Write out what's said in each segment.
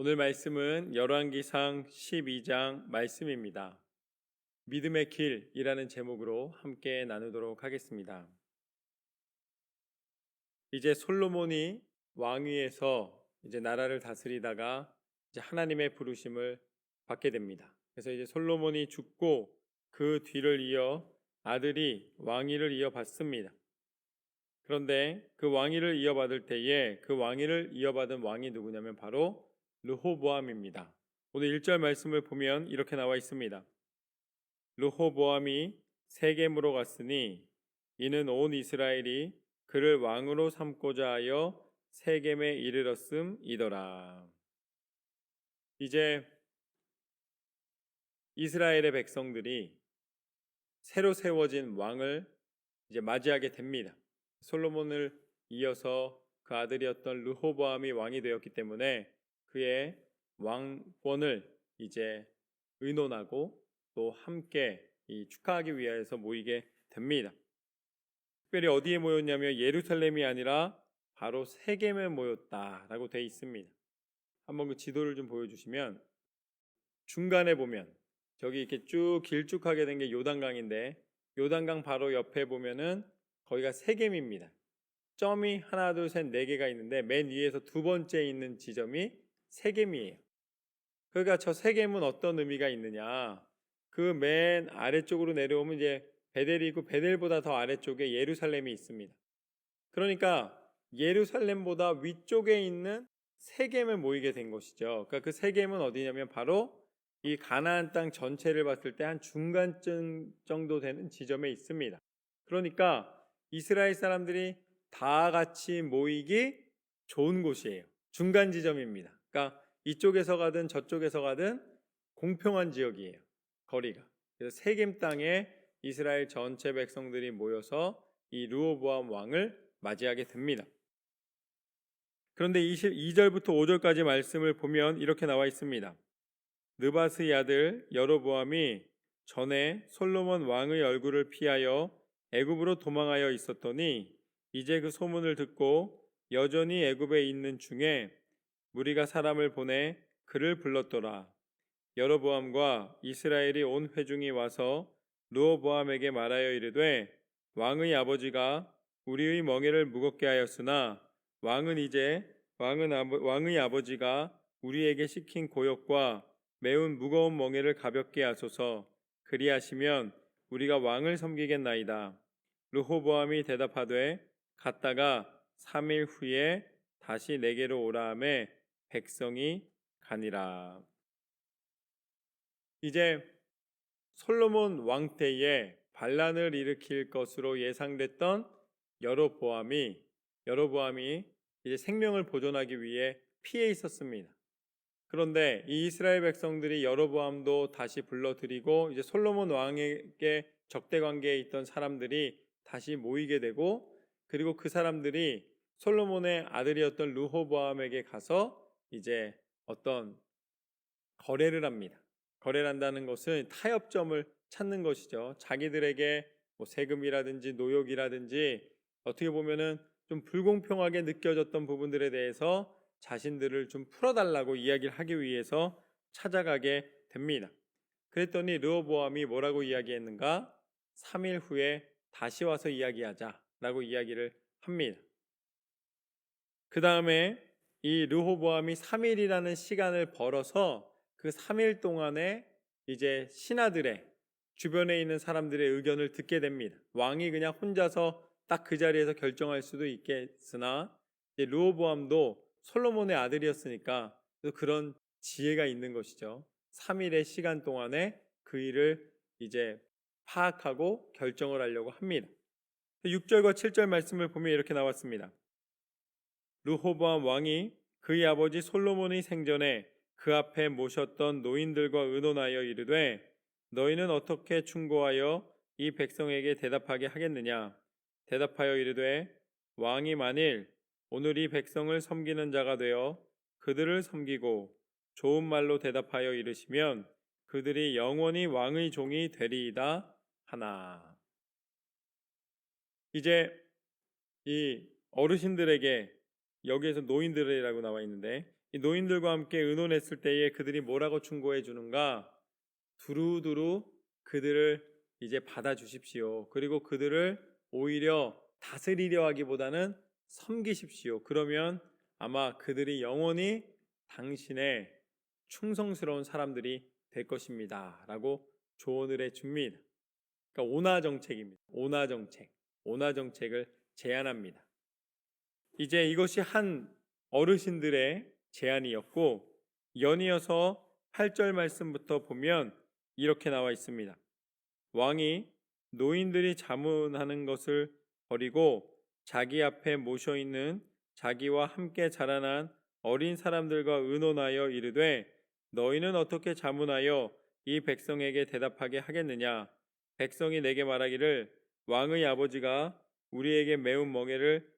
오늘 말씀은 열왕기상 12장 말씀입니다. 믿음의 길이라는 제목으로 함께 나누도록 하겠습니다. 이제 솔로몬이 왕위에서 이제 나라를 다스리다가 이제 하나님의 부르심을 받게 됩니다. 그래서 이제 솔로몬이 죽고 그 뒤를 이어 아들이 왕위를 이어받습니다. 그런데 그 왕위를 이어받을 때에 그 왕위를 이어받은 왕이 누구냐면 바로 르호보암입니다. 오늘 1절 말씀을 보면 이렇게 나와 있습니다. 르호보암이 세겜으로 갔으니 이는 온 이스라엘이 그를 왕으로 삼고자 하여 세겜에 이르렀음이더라. 이제 이스라엘의 백성들이 새로 세워진 왕을 이제 맞이하게 됩니다. 솔로몬을 이어서 그 아들이었던 르호보암이 왕이 되었기 때문에 그의 왕권을 이제 의논하고 또 함께 축하하기 위해서 모이게 됩니다. 특별히 어디에 모였냐면 예루살렘이 아니라 바로 세겜에 모였다라고 되어 있습니다. 한번 그 지도를 좀 보여주시면 중간에 보면 저기 이렇게 쭉 길쭉하게 된 게 요단강인데 요단강 바로 옆에 보면은 거기가 세겜입니다. 점이 하나, 둘, 셋, 네 개가 있는데 맨 위에서 두 번째 있는 지점이 세겜이에요. 그러니까 저 세겜은 어떤 의미가 있느냐? 그 맨 아래쪽으로 내려오면 이제 베델이 있고 베델보다 더 아래쪽에 예루살렘이 있습니다. 그러니까 예루살렘보다 위쪽에 있는 세겜에 모이게 된 것이죠. 그러니까 그 세겜은 어디냐면 바로 이 가나안 땅 전체를 봤을 때 한 중간쯤 정도 되는 지점에 있습니다. 그러니까 이스라엘 사람들이 다 같이 모이기 좋은 곳이에요. 중간 지점입니다. 그러니까 이쪽에서 가든 저쪽에서 가든 공평한 지역이에요. 거리가. 그래서 세겜 땅에 이스라엘 전체 백성들이 모여서 이 루오보암 왕을 맞이하게 됩니다. 그런데 22절부터 5절까지 말씀을 보면 이렇게 나와 있습니다. 느바스의 아들 여로보암이 전에 솔로몬 왕의 얼굴을 피하여 애굽으로 도망하여 있었더니 이제 그 소문을 듣고 여전히 애굽에 있는 중에 무리가 사람을 보내 그를 불렀더라. 여로보암과 이스라엘이 온 회중이 와서 루오보암에게 말하여 이르되 왕의 아버지가 우리의 멍에를 무겁게 하였으나 왕은 이제 왕은 아버, 왕의 아버지가 우리에게 시킨 고역과 매운 무거운 멍에를 가볍게 하소서 그리하시면 우리가 왕을 섬기겠나이다. 르호보암이 대답하되 갔다가 3일 후에 다시 내게로 오라 함에 백성이 가니라. 이제 솔로몬 왕 때에 반란을 일으킬 것으로 예상됐던 여로보암이 여로보암이 이제 생명을 보존하기 위해 피해 있었습니다. 그런데 이 이스라엘 백성들이 여로보암도 다시 불러들이고 이제 솔로몬 왕에게 적대 관계에 있던 사람들이 다시 모이게 되고 그리고 그 사람들이 솔로몬의 아들이었던 루호보암에게 가서 이제 어떤 거래를 합니다. 거래를 한다는 것은 타협점을 찾는 것이죠. 자기들에게 뭐 세금이라든지 노역이라든지 어떻게 보면은 좀 불공평하게 느껴졌던 부분들에 대해서 자신들을 좀 풀어달라고 이야기를 하기 위해서 찾아가게 됩니다. 그랬더니 르호보암이 뭐라고 이야기했는가? 3일 후에 다시 와서 이야기하자라고 이야기를 합니다. 그 다음에 이 르호보암이 3일이라는 시간을 벌어서 그 3일 동안에 이제 신하들의 주변에 있는 사람들의 의견을 듣게 됩니다. 왕이 그냥 혼자서 딱 그 자리에서 결정할 수도 있겠으나 르호보암도 솔로몬의 아들이었으니까 그런 지혜가 있는 것이죠. 3일의 시간 동안에 그 일을 이제 파악하고 결정을 하려고 합니다. 6절과 7절 말씀을 보면 이렇게 나왔습니다. 르호보암 왕이 그의 아버지 솔로몬의 생전에 그 앞에 모셨던 노인들과 의논하여 이르되 너희는 어떻게 충고하여 이 백성에게 대답하게 하겠느냐 대답하여 이르되 왕이 만일 오늘 이 백성을 섬기는 자가 되어 그들을 섬기고 좋은 말로 대답하여 이르시면 그들이 영원히 왕의 종이 되리이다 하나. 이제 이 어르신들에게 여기에서 노인들이라고 나와 있는데 이 노인들과 함께 의논했을 때에 그들이 뭐라고 충고해 주는가? 두루두루 그들을 이제 받아 주십시오. 그리고 그들을 오히려 다스리려 하기보다는 섬기십시오. 그러면 아마 그들이 영원히 당신의 충성스러운 사람들이 될 것입니다. 라고 조언을 해 줍니다. 그러니까 온화 정책입니다. 온화 정책. 온화 정책을 제안합니다. 이제 이것이 한 어르신들의 제안이었고 연이어서 8절 말씀부터 보면 이렇게 나와 있습니다. 왕이 노인들이 자문하는 것을 버리고 자기 앞에 모셔 있는 자기와 함께 자라난 어린 사람들과 의논하여 이르되 너희는 어떻게 자문하여 이 백성에게 대답하게 하겠느냐 백성이 내게 말하기를 왕의 아버지가 우리에게 매운 멍에를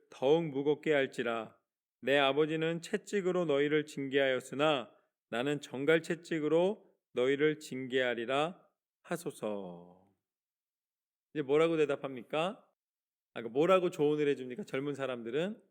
더욱 무겁게 할지라 내 아버지는 채찍으로 너희를 징계하였으나 나는 정갈 채찍으로 너희를 징계하리라 하소서. 이제 뭐라고 대답합니까? 아, 뭐라고 조언을 해줍니까? 젊은 사람들은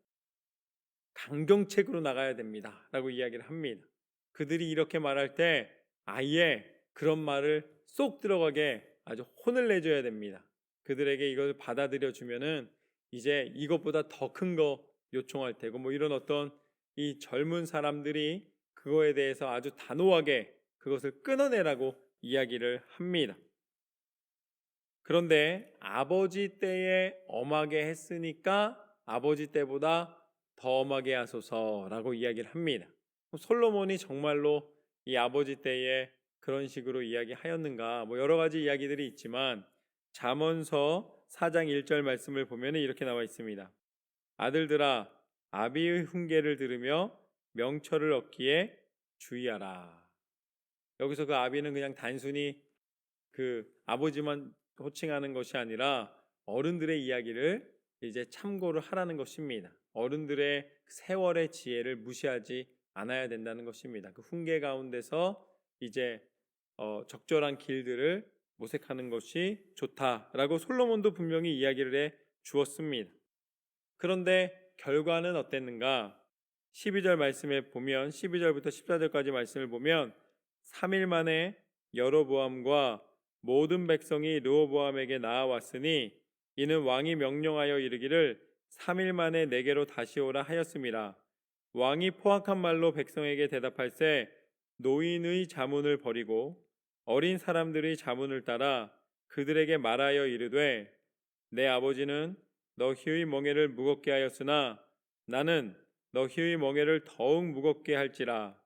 강경책으로 나가야 됩니다. 라고 이야기를 합니다. 그들이 이렇게 말할 때 아예 그런 말을 쏙 들어가게 아주 혼을 내줘야 됩니다. 그들에게 이걸 받아들여 주면은 이제 이것보다 더 큰 거 요청할 테고 뭐 이런 어떤 이 젊은 사람들이 그거에 대해서 아주 단호하게 그것을 끊어내라고 이야기를 합니다. 그런데 아버지 때에 엄하게 했으니까 아버지 때보다 더 엄하게 하소서라고 이야기를 합니다. 솔로몬이 정말로 이 아버지 때에 그런 식으로 이야기하였는가? 뭐 여러 가지 이야기들이 있지만 잠언서 4장 1절 말씀을 보면 이렇게 나와 있습니다. 아들들아 아비의 훈계를 들으며 명철을 얻기에 주의하라. 여기서 그 아비는 그냥 단순히 그 아버지만 호칭하는 것이 아니라 어른들의 이야기를 이제 참고를 하라는 것입니다. 어른들의 세월의 지혜를 무시하지 않아야 된다는 것입니다. 그 훈계 가운데서 이제 어, 적절한 길들을 모색하는 것이 좋다라고 솔로몬도 분명히 이야기를 해 주었습니다. 그런데 결과는 어땠는가? 12절 말씀에 보면 12절부터 14절까지 말씀을 보면 3일 만에 여로보암과 모든 백성이 르호보암에게 나아왔으니 이는 왕이 명령하여 이르기를 3일 만에 내게로 다시 오라 하였습니다. 왕이 포악한 말로 백성에게 대답할세 노인의 자문을 버리고 어린 사람들의 자문을 따라 그들에게 말하여 이르되 내 아버지는 너희의 멍에를 무겁게 하였으나 나는 너희의 멍에를 더욱 무겁게 할지라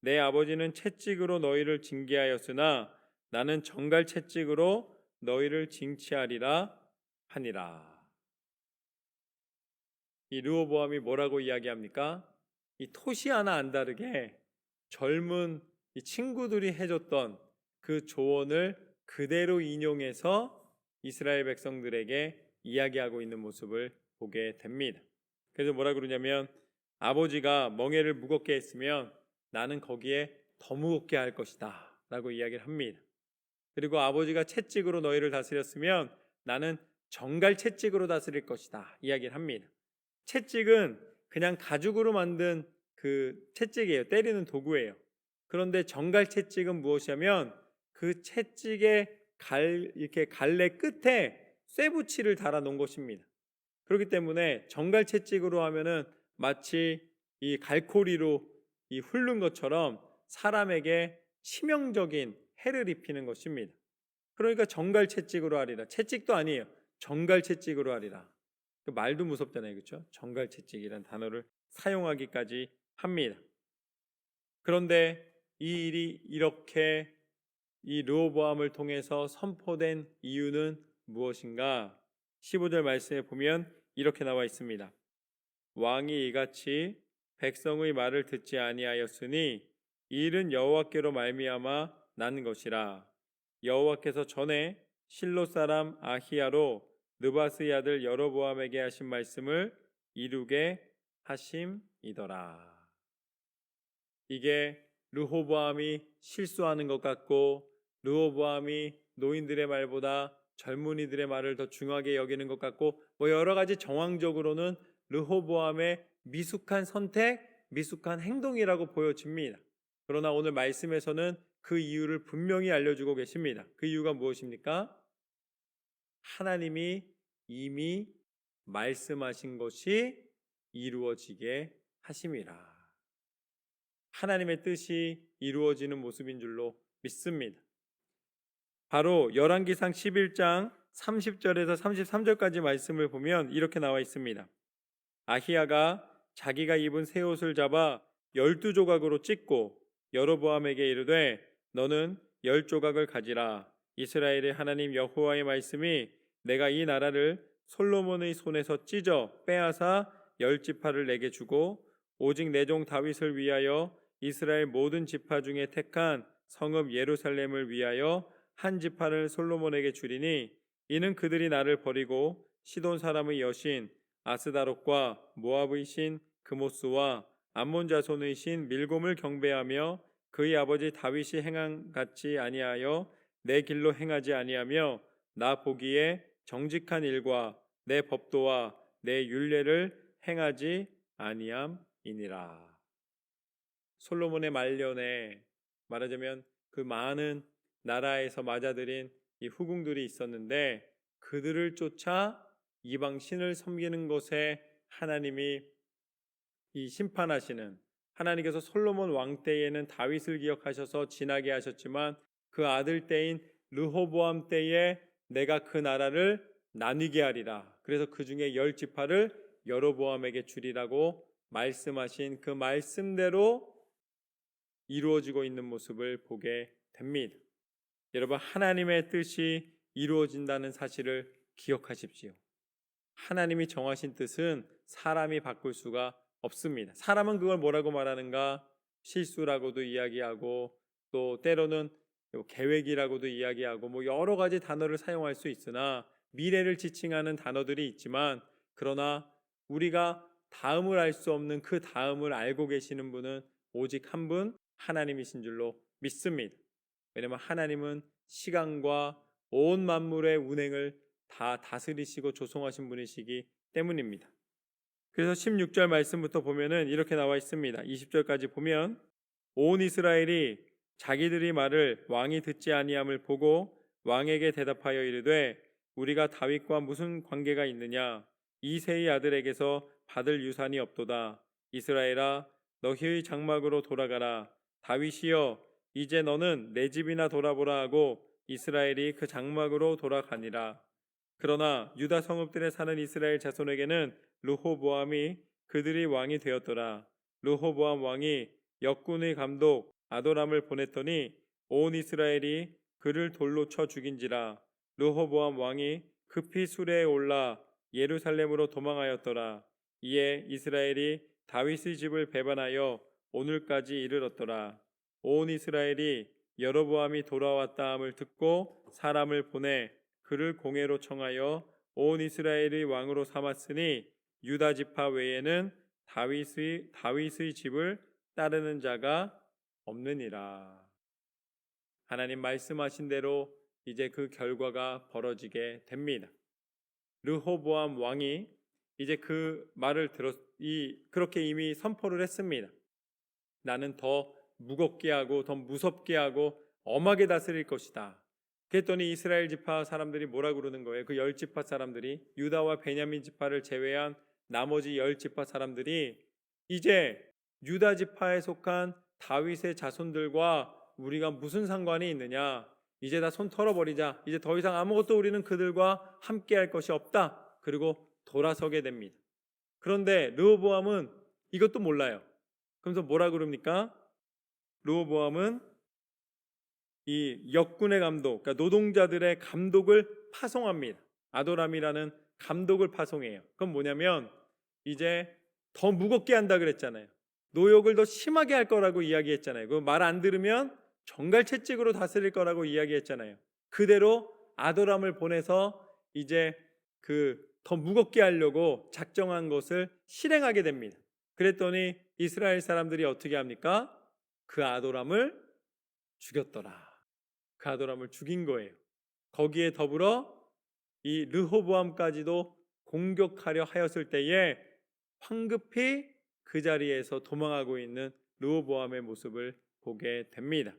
내 아버지는 채찍으로 너희를 징계하였으나 나는 정갈 채찍으로 너희를 징치하리라 하니라. 이 르호보암이 뭐라고 이야기합니까? 이 토시 하나 안 다르게 젊은 이 친구들이 해줬던 그 조언을 그대로 인용해서 이스라엘 백성들에게 이야기하고 있는 모습을 보게 됩니다. 그래서 뭐라 그러냐면 아버지가 멍에를 무겁게 했으면 나는 거기에 더 무겁게 할 것이다. 라고 이야기를 합니다. 그리고 아버지가 채찍으로 너희를 다스렸으면 나는 정갈 채찍으로 다스릴 것이다. 이야기를 합니다. 채찍은 그냥 가죽으로 만든 그 채찍이에요. 때리는 도구예요. 그런데 정갈 채찍은 무엇이냐면 그 채찍의 갈 이렇게 갈래 끝에 쇠붙이를 달아 놓은 것입니다. 그렇기 때문에 정갈 채찍으로 하면은 마치 이 갈코리로 이 훑는 것처럼 사람에게 치명적인 해를 입히는 것입니다. 그러니까 정갈 채찍으로 하리라. 채찍도 아니에요. 정갈 채찍으로 하리라. 그 말도 무섭잖아요. 그렇죠? 정갈 채찍이라는 단어를 사용하기까지 합니다. 그런데 이 일이 이렇게 이 르호보암을 통해서 선포된 이유는 무엇인가? 15절 말씀에 보면 이렇게 나와 있습니다. 왕이 이같이 백성의 말을 듣지 아니하였으니 이 일은 여호와께로 말미암아 난 것이라 여호와께서 전에 실로 사람 아히야로 느바스의 아들 여로보암에게 하신 말씀을 이루게 하심이더라. 이게 르호보암이 실수하는 것 같고 르호보암이 노인들의 말보다 젊은이들의 말을 더 중요하게 여기는 것 같고 뭐 여러 가지 정황적으로는 르호보암의 미숙한 선택, 미숙한 행동이라고 보여집니다. 그러나 오늘 말씀에서는 그 이유를 분명히 알려주고 계십니다. 그 이유가 무엇입니까? 하나님이 이미 말씀하신 것이 이루어지게 하심이라. 하나님의 뜻이 이루어지는 모습인 줄로 믿습니다. 바로 열왕기상 11장 30절에서 33절까지 말씀을 보면 이렇게 나와 있습니다. 아히야가 자기가 입은 새 옷을 잡아 열두 조각으로 찢고 여로보암에게 이르되 너는 열 조각을 가지라 이스라엘의 하나님 여호와의 말씀이 내가 이 나라를 솔로몬의 손에서 찢어 빼앗아 열 지파를 내게 주고 오직 내 종 다윗을 위하여 이스라엘 모든 지파 중에 택한 성읍 예루살렘을 위하여 한 지파를 솔로몬에게 주리니 이는 그들이 나를 버리고 시돈 사람의 여신 아스다롯과 모압의 신 그모스와 암몬 자손의 신 밀곰을 경배하며 그의 아버지 다윗이 행한 같이 아니하여 내 길로 행하지 아니하며 나 보기에 정직한 일과 내 법도와 내 율례를 행하지 아니함이니라. 솔로몬의 말년에 말하자면 그 많은 나라에서 맞아들인 이 후궁들이 있었는데 그들을 쫓아 이방 신을 섬기는 것에 하나님이 이 심판하시는 하나님께서 솔로몬 왕 때에는 다윗을 기억하셔서 지나게 하셨지만 그 아들 때인 르호보암 때에 내가 그 나라를 나뉘게 하리라. 그래서 그 중에 열 지파를 여로보암에게 주리라고 말씀하신 그 말씀대로 이루어지고 있는 모습을 보게 됩니다. 여러분 하나님의 뜻이 이루어진다는 사실을 기억하십시오. 하나님이 정하신 뜻은 사람이 바꿀 수가 없습니다. 사람은 그걸 뭐라고 말하는가? 실수라고도 이야기하고 또 때로는 계획이라고도 이야기하고 뭐 여러 가지 단어를 사용할 수 있으나 미래를 지칭하는 단어들이 있지만 그러나 우리가 다음을 알 수 없는 그 다음을 알고 계시는 분은 오직 한 분 하나님이신 줄로 믿습니다. 왜냐하면 하나님은 시간과 온 만물의 운행을 다 다스리시고 조성하신 분이시기 때문입니다. 그래서 16절 말씀부터 보면은 이렇게 나와 있습니다. 20절까지 보면 온 이스라엘이 자기들이 말을 왕이 듣지 아니함을 보고 왕에게 대답하여 이르되 우리가 다윗과 무슨 관계가 있느냐 이세의 아들에게서 받을 유산이 없도다 이스라엘아 너희의 장막으로 돌아가라 다윗이여 이제 너는 내 집이나 돌아보라 하고 이스라엘이 그 장막으로 돌아가니라 그러나 유다 성읍들에 사는 이스라엘 자손에게는 르호보암이 그들이 왕이 되었더라 르호보암 왕이 역군의 감독 아도람을 보냈더니 온 이스라엘이 그를 돌로 쳐 죽인지라 르호보암 왕이 급히 수레에 올라 예루살렘으로 도망하였더라. 이에 이스라엘이 다윗의 집을 배반하여 오늘까지 이르렀더라. 온 이스라엘이 여로보암이 돌아왔다함을 듣고 사람을 보내 그를 공회로 청하여 온 이스라엘의 왕으로 삼았으니 유다 지파 외에는 다윗의 다윗의 집을 따르는 자가 없느니라. 하나님 말씀하신 대로 이제 그 결과가 벌어지게 됩니다. 르호보암 왕이 이제 그 말을 들었 이 그렇게 이미 선포를 했습니다. 나는 더 무겁게 하고 더 무섭게 하고 엄하게 다스릴 것이다. 그랬더니 이스라엘 지파 사람들이 뭐라 그러는 거예요? 그 열 지파 사람들이 유다와 베냐민 지파를 제외한 나머지 열 지파 사람들이 이제 유다 지파에 속한 다윗의 자손들과 우리가 무슨 상관이 있느냐? 이제 다 손 털어버리자. 이제 더 이상 아무것도 우리는 그들과 함께 할 것이 없다. 그리고 돌아서게 됩니다. 그런데 르호보암은 이것도 몰라요. 그러면서 뭐라 그럽니까? 르호보암은 이 역군의 감독, 그러니까 노동자들의 감독을 파송합니다. 아도람이라는 감독을 파송해요. 그건 뭐냐면 이제 더 무겁게 한다 그랬잖아요. 노역을 더 심하게 할 거라고 이야기했잖아요. 그 말 안 들으면 정갈 채찍으로 다스릴 거라고 이야기했잖아요. 그대로 아도람을 보내서 이제 그 더 무겁게 하려고 작정한 것을 실행하게 됩니다. 그랬더니 이스라엘 사람들이 어떻게 합니까? 그 아도람을 죽였더라. 그 아도람을 죽인 거예요. 거기에 더불어 이 르호보암까지도 공격하려 하였을 때에 황급히 그 자리에서 도망하고 있는 르호보암의 모습을 보게 됩니다.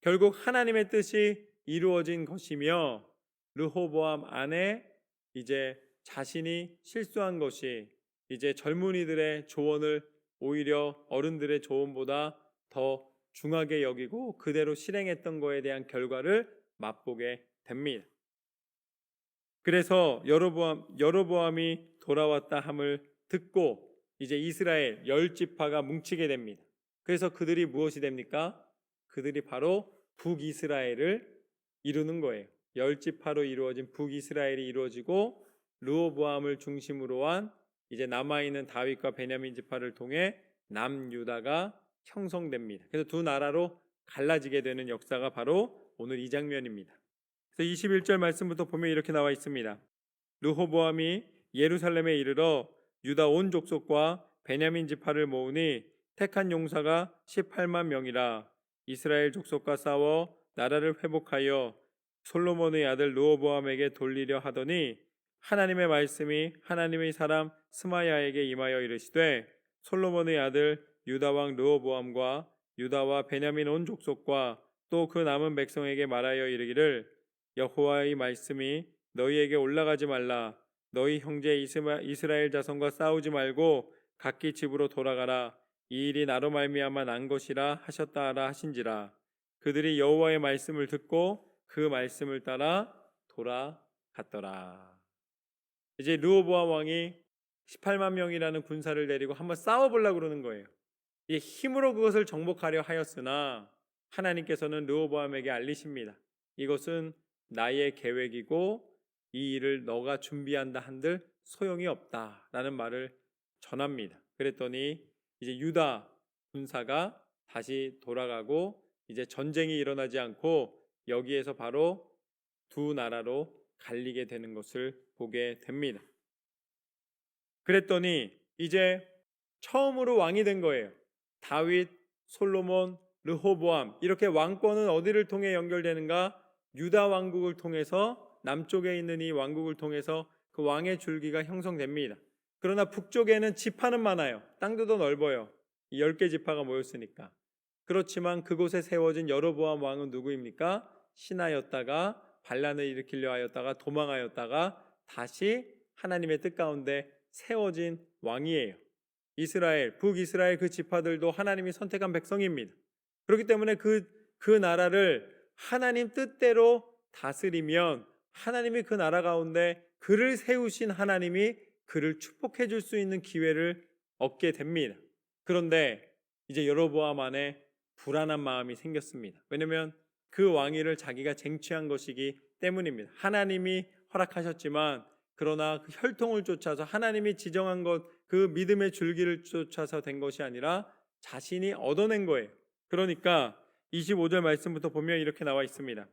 결국 하나님의 뜻이 이루어진 것이며 르호보암 안에 이제 자신이 실수한 것이 이제 젊은이들의 조언을 오히려 어른들의 조언보다 더 중하게 여기고 그대로 실행했던 거에 대한 결과를 맛보게 됩니다. 그래서 여로보암 여로보암이 돌아왔다 함을 듣고 이제 이스라엘 열 지파가 뭉치게 됩니다. 그래서 그들이 무엇이 됩니까? 그들이 바로 북이스라엘을 이루는 거예요. 열 지파로 이루어진 북이스라엘이 이루어지고 르호보암을 중심으로 한 이제 남아 있는 다윗과 베냐민 지파를 통해 남유다가 형성됩니다. 그래서 두 나라로 갈라지게 되는 역사가 바로 오늘 이 장면입니다. 그래서 21절 말씀부터 보면 이렇게 나와 있습니다. 르호보암이 예루살렘에 이르러 유다 온 족속과 베냐민 지파를 모으니 택한 용사가 18만 명이라 이스라엘 족속과 싸워 나라를 회복하여 솔로몬의 아들 르호보암에게 돌리려 하더니 하나님의 말씀이 하나님의 사람 스마야에게 임하여 이르시되 솔로몬의 아들 유다 왕 르호보암과 유다와 베냐민 온 족속과 또 그 남은 백성에게 말하여 이르기를 여호와의 말씀이 너희에게 올라가지 말라. 너희 형제 이스라엘 자손과 싸우지 말고 각기 집으로 돌아가라. 이 일이 나로 말미암아 난 것이라 하셨다 하라 하신지라. 그들이 여호와의 말씀을 듣고 그 말씀을 따라 돌아갔더라. 이제 르호보암 왕이 18만 명이라는 군사를 데리고 한번 싸워 보려고 그러는 거예요. 이 힘으로 그것을 정복하려 하였으나 하나님께서는 르호보암에게 알리십니다. 이것은 나의 계획이고 이 일을 너가 준비한다 한들 소용이 없다라는 말을 전합니다. 그랬더니 이제 유다 군사가 다시 돌아가고 이제 전쟁이 일어나지 않고 여기에서 바로 두 나라로 갈리게 되는 것을 보게 됩니다. 그랬더니 이제 처음으로 왕이 된 거예요. 다윗, 솔로몬, 르호보암 이렇게 왕권은 어디를 통해 연결되는가? 유다 왕국을 통해서 남쪽에 있는 이 왕국을 통해서 그 왕의 줄기가 형성됩니다. 그러나 북쪽에는 지파는 많아요. 땅도 더 넓어요. 이 10개 지파가 모였으니까. 그렇지만 그곳에 세워진 여로보암 왕은 누구입니까? 신하였다가 반란을 일으키려 하였다가 도망하였다가 다시 하나님의 뜻 가운데 세워진 왕이에요. 이스라엘, 북이스라엘 그 지파들도 하나님이 선택한 백성입니다. 그렇기 때문에 그, 그 나라를 하나님 뜻대로 다스리면 하나님이 그 나라 가운데 그를 세우신 하나님이 그를 축복해 줄 수 있는 기회를 얻게 됩니다. 그런데 이제 여로보암 안에 불안한 마음이 생겼습니다. 왜냐하면 그 왕위를 자기가 쟁취한 것이기 때문입니다. 하나님이 허락하셨지만 그러나 그 혈통을 쫓아서 하나님이 지정한 것 그 믿음의 줄기를 쫓아서 된 것이 아니라 자신이 얻어낸 거예요. 그러니까 25절 말씀부터 보면 이렇게 나와 있습니다.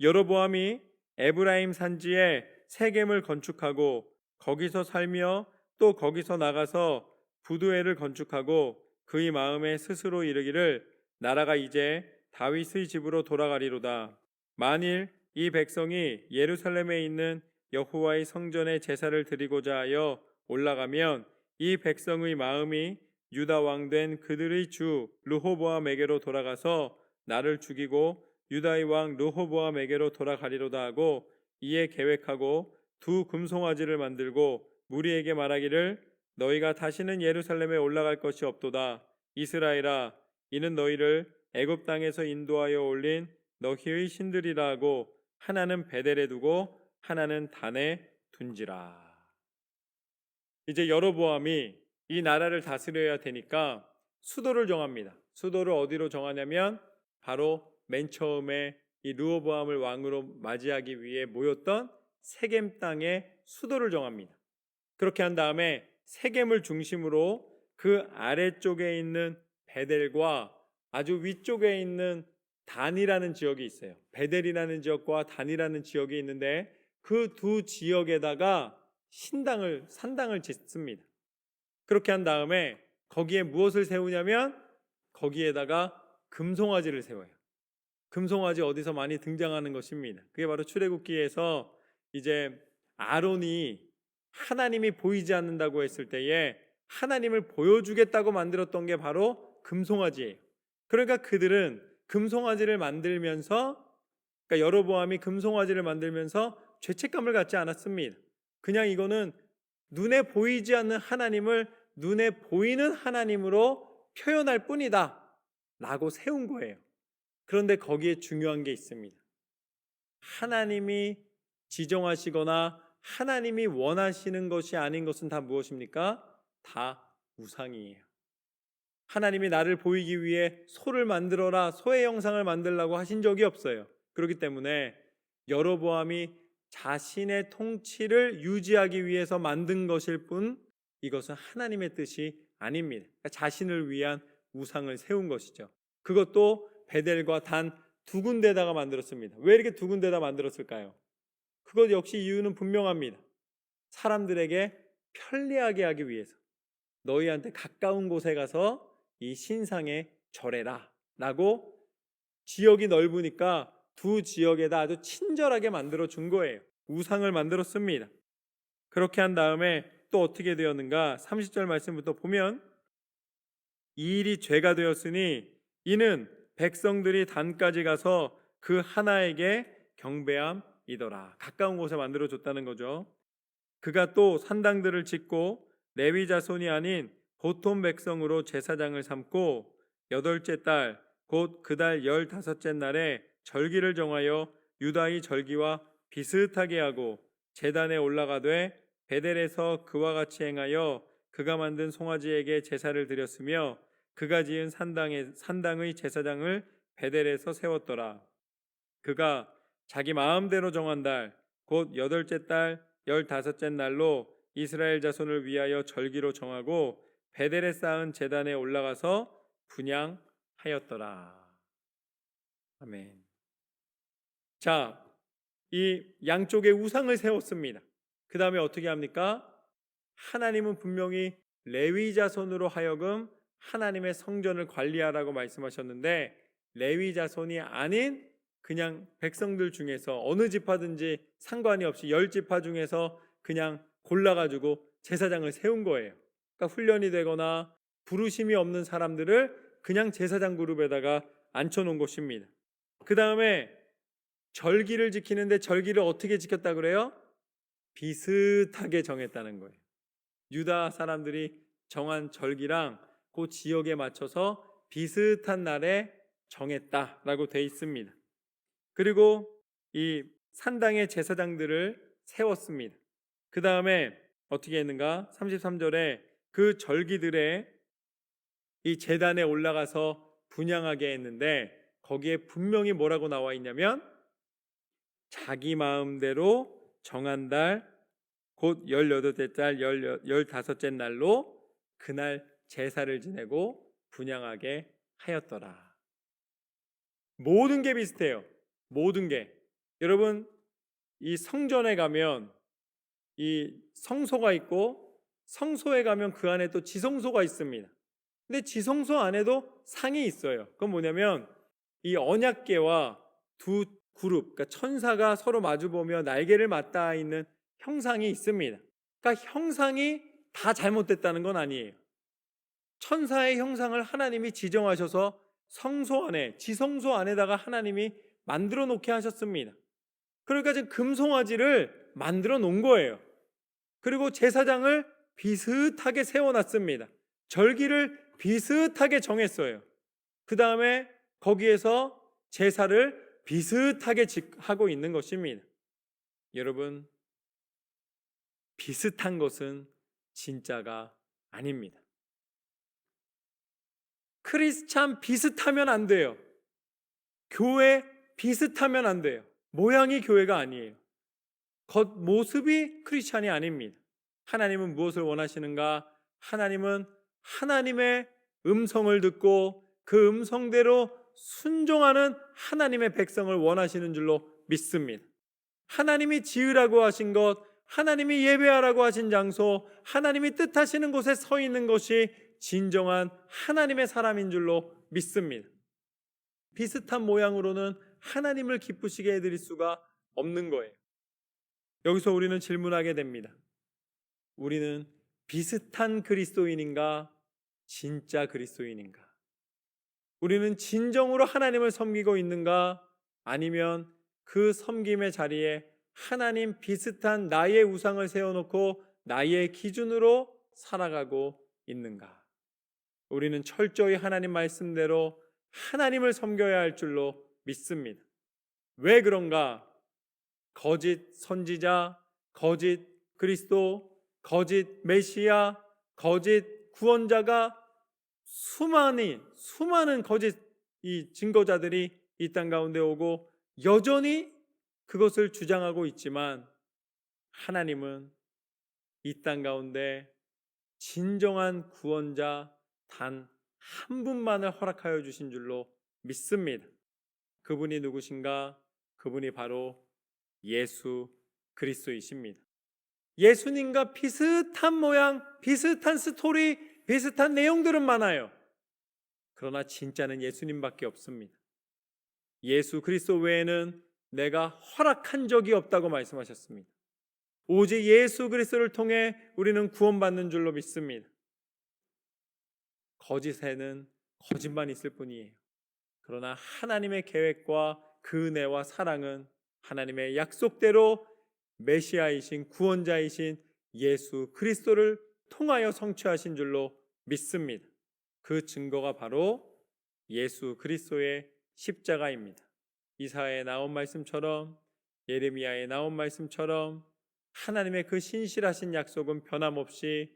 여로보암이 에브라임 산지에 세겜을 건축하고 거기서 살며 또 거기서 나가서 부두엘을 건축하고 그의 마음에 스스로 이르기를 나라가 이제 다윗의 집으로 돌아가리로다. 만일 이 백성이 예루살렘에 있는 여호와의 성전에 제사를 드리고자 하여 올라가면 이 백성의 마음이 유다 왕 된 그들의 주 르호보암에게로 돌아가서 나를 죽이고 유다의 왕 르호보암에게로 돌아가리로다 하고 이에 계획하고 두 금송아지를 만들고 무리에게 말하기를 너희가 다시는 예루살렘에 올라갈 것이 없도다 이스라엘아 이는 너희를 애굽 땅에서 인도하여 올린 너희의 신들이라 하고 하나는 베델에 두고 하나는 단에 둔지라. 이제 여로보암이 이 나라를 다스려야 되니까 수도를 정합니다. 수도를 어디로 정하냐면 바로 맨 처음에 이 르호보암을 왕으로 맞이하기 위해 모였던 세겜 땅의 수도를 정합니다. 그렇게 한 다음에 세겜을 중심으로 그 아래쪽에 있는 베델과 아주 위쪽에 있는 단이라는 지역이 있어요. 베델이라는 지역과 단이라는 지역이 있는데 그 두 지역에다가 신당을 산당을 짓습니다. 그렇게 한 다음에 거기에 무엇을 세우냐면 거기에다가 금송아지를 세워요. 금송아지 어디서 많이 등장하는 것입니다. 그게 바로 출애굽기에서 이제 아론이 하나님이 보이지 않는다고 했을 때에 하나님을 보여주겠다고 만들었던 게 바로 금송아지예요. 그러니까 그들은 금송아지를 만들면서 그러니까 여로보암이 금송아지를 만들면서 죄책감을 갖지 않았습니다. 그냥 이거는 눈에 보이지 않는 하나님을 눈에 보이는 하나님으로 표현할 뿐이다. 라고 세운 거예요. 그런데 거기에 중요한 게 있습니다. 하나님이 지정하시거나 하나님이 원하시는 것이 아닌 것은 다 무엇입니까? 다 우상이에요. 하나님이 나를 보이기 위해 소를 만들어라, 소의 형상을 만들라고 하신 적이 없어요. 그렇기 때문에 여로보암이 자신의 통치를 유지하기 위해서 만든 것일 뿐 이것은 하나님의 뜻이 아닙니다. 그러니까 자신을 위한 우상을 세운 것이죠. 그것도 베델과 단 두 군데다가 만들었습니다. 왜 이렇게 두 군데다 만들었을까요? 그것 역시 이유는 분명합니다. 사람들에게 편리하게 하기 위해서 너희한테 가까운 곳에 가서 이 신상에 절해라 라고 지역이 넓으니까 두 지역에다 아주 친절하게 만들어 준 거예요. 우상을 만들었습니다. 그렇게 한 다음에 또 어떻게 되었는가? 30절 말씀부터 보면 이 일이 죄가 되었으니 이는 백성들이 단까지 가서 그 하나에게 경배함이더라. 가까운 곳에 만들어 줬다는 거죠. 그가 또 산당들을 짓고 레위 자손이 아닌 보통 백성으로 제사장을 삼고 여덟째 달 곧 그 달 열다섯째 날에 절기를 정하여 유다의 절기와 비슷하게 하고 제단에 올라가되 베델에서 그와 같이 행하여 그가 만든 송아지에게 제사를 드렸으며 그가 지은 산당의 산당의 제사장을 베델에서 세웠더라. 그가 자기 마음대로 정한 달 곧 여덟째 달 열다섯째 날로 이스라엘 자손을 위하여 절기로 정하고 베델에 쌓은 제단에 올라가서 분양하였더라. 아멘. 자, 이 양쪽에 우상을 세웠습니다. 그 다음에 어떻게 합니까? 하나님은 분명히 레위 자손으로 하여금 하나님의 성전을 관리하라고 말씀하셨는데 레위 자손이 아닌 그냥 백성들 중에서 어느 지파든지 상관이 없이 열 지파 중에서 그냥 골라가지고 제사장을 세운 거예요. 그러니까 훈련이 되거나 부르심이 없는 사람들을 그냥 제사장 그룹에다가 앉혀놓은 것입니다. 그 다음에 절기를 지키는데 절기를 어떻게 지켰다 그래요? 비슷하게 정했다는 거예요. 유다 사람들이 정한 절기랑 그 지역에 맞춰서 비슷한 날에 정했다라고 돼 있습니다. 그리고 이 산당의 제사장들을 세웠습니다. 그 다음에 어떻게 했는가? 33절에 그 절기들에 이 재단에 올라가서 분양하게 했는데 거기에 분명히 뭐라고 나와 있냐면 자기 마음대로 정한 달, 곧 18째 달, 15째 날로 그날 제사를 지내고 분양하게 하였더라. 모든 게 비슷해요. 모든 게. 여러분, 이 성전에 가면 이 성소가 있고 성소에 가면 그 안에 또 지성소가 있습니다. 근데 지성소 안에도 상이 있어요. 그건 뭐냐면 이 언약계와 두 그룹, 그러니까 천사가 서로 마주보며 날개를 맞닿아 있는 형상이 있습니다. 그러니까 형상이 다 잘못됐다는 건 아니에요. 천사의 형상을 하나님이 지정하셔서 성소 안에, 지성소 안에다가 하나님이 만들어 놓게 하셨습니다. 그러니까 지금 금송아지를 만들어 놓은 거예요. 그리고 제사장을 비슷하게 세워놨습니다. 절기를 비슷하게 정했어요. 그 다음에 거기에서 제사를 비슷하게 하고 있는 것입니다. 여러분, 비슷한 것은 진짜가 아닙니다. 크리스찬 비슷하면 안 돼요. 교회 비슷하면 안 돼요. 모양이 교회가 아니에요. 겉 모습이 크리스찬이 아닙니다. 하나님은 무엇을 원하시는가? 하나님은 하나님의 음성을 듣고 그 음성대로 순종하는 하나님의 백성을 원하시는 줄로 믿습니다. 하나님이 지으라고 하신 것, 하나님이 예배하라고 하신 장소, 하나님이 뜻하시는 곳에 서 있는 것이 진정한 하나님의 사람인 줄로 믿습니다. 비슷한 모양으로는 하나님을 기쁘시게 해드릴 수가 없는 거예요. 여기서 우리는 질문하게 됩니다. 우리는 비슷한 그리스도인인가? 진짜 그리스도인인가? 우리는 진정으로 하나님을 섬기고 있는가? 아니면 그 섬김의 자리에 하나님 비슷한 나의 우상을 세워놓고 나의 기준으로 살아가고 있는가? 우리는 철저히 하나님 말씀대로 하나님을 섬겨야 할 줄로 믿습니다. 왜 그런가? 거짓 선지자, 거짓 그리스도, 거짓 메시아, 거짓 구원자가 수많이 수많은 거짓 이 증거자들이 이 땅 가운데 오고 여전히 그것을 주장하고 있지만 하나님은 이 땅 가운데 진정한 구원자 단 한 분만을 허락하여 주신 줄로 믿습니다. 그분이 누구신가? 그분이 바로 예수 그리스도이십니다. 예수님과 비슷한 모양, 비슷한 스토리, 비슷한 내용들은 많아요. 그러나 진짜는 예수님밖에 없습니다. 예수 그리스도 외에는 내가 허락한 적이 없다고 말씀하셨습니다. 오직 예수 그리스도를 통해 우리는 구원받는 줄로 믿습니다. 거짓에는 거짓만 있을 뿐이에요. 그러나 하나님의 계획과 그 은혜와 사랑은 하나님의 약속대로 메시아이신 구원자이신 예수 그리스도를 통하여 성취하신 줄로 믿습니다. 그 증거가 바로 예수 그리스도의 십자가입니다. 이사에 나온 말씀처럼 예레미야에 나온 말씀처럼 하나님의 그 신실하신 약속은 변함없이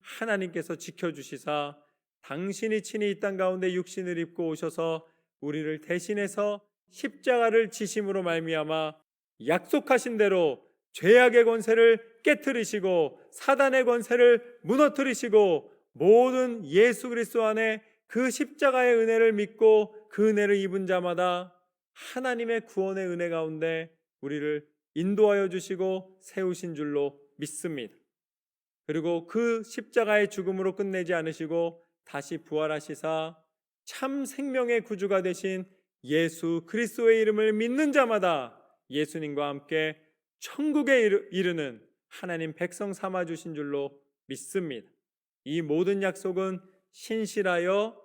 하나님께서 지켜주시사 당신이 친히 이 땅 가운데 육신을 입고 오셔서 우리를 대신해서 십자가를 지심으로 말미암아 약속하신 대로 죄악의 권세를 깨뜨리시고 사단의 권세를 무너뜨리시고 모든 예수 그리스도 안에 그 십자가의 은혜를 믿고 그 은혜를 입은 자마다 하나님의 구원의 은혜 가운데 우리를 인도하여 주시고 세우신 줄로 믿습니다. 그리고 그 십자가의 죽음으로 끝내지 않으시고 다시 부활하시사 참 생명의 구주가 되신 예수 그리스도의 이름을 믿는 자마다 예수님과 함께 천국에 이르는 하나님 백성 삼아 주신 줄로 믿습니다. 이 모든 약속은 신실하여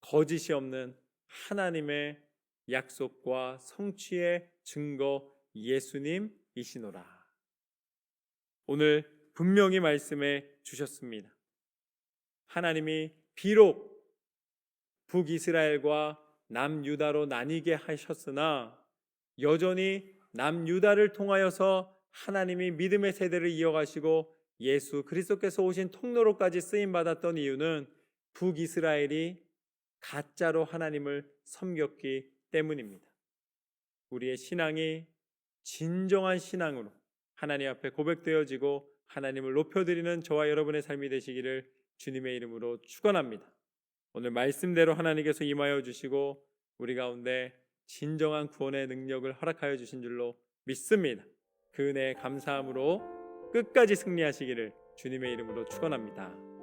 거짓이 없는 하나님의 약속과 성취의 증거 예수님이시노라. 오늘 분명히 말씀해 주셨습니다. 하나님이 비록 북이스라엘과 남유다로 나뉘게 하셨으나 여전히 남유다를 통하여서 하나님이 믿음의 세대를 이어가시고 예수 그리스도께서 오신 통로로까지 쓰임 받았던 이유는 북이스라엘이 가짜로 하나님을 섬겼기 때문입니다. 우리의 신앙이 진정한 신앙으로 하나님 앞에 고백되어지고 하나님을 높여드리는 저와 여러분의 삶이 되시기를 주님의 이름으로 축원합니다. 오늘 말씀대로 하나님께서 임하여 주시고 우리 가운데 진정한 구원의 능력을 허락하여 주신 줄로 믿습니다. 그 은혜에 감사함으로 끝까지 승리하시기를 주님의 이름으로 축원합니다.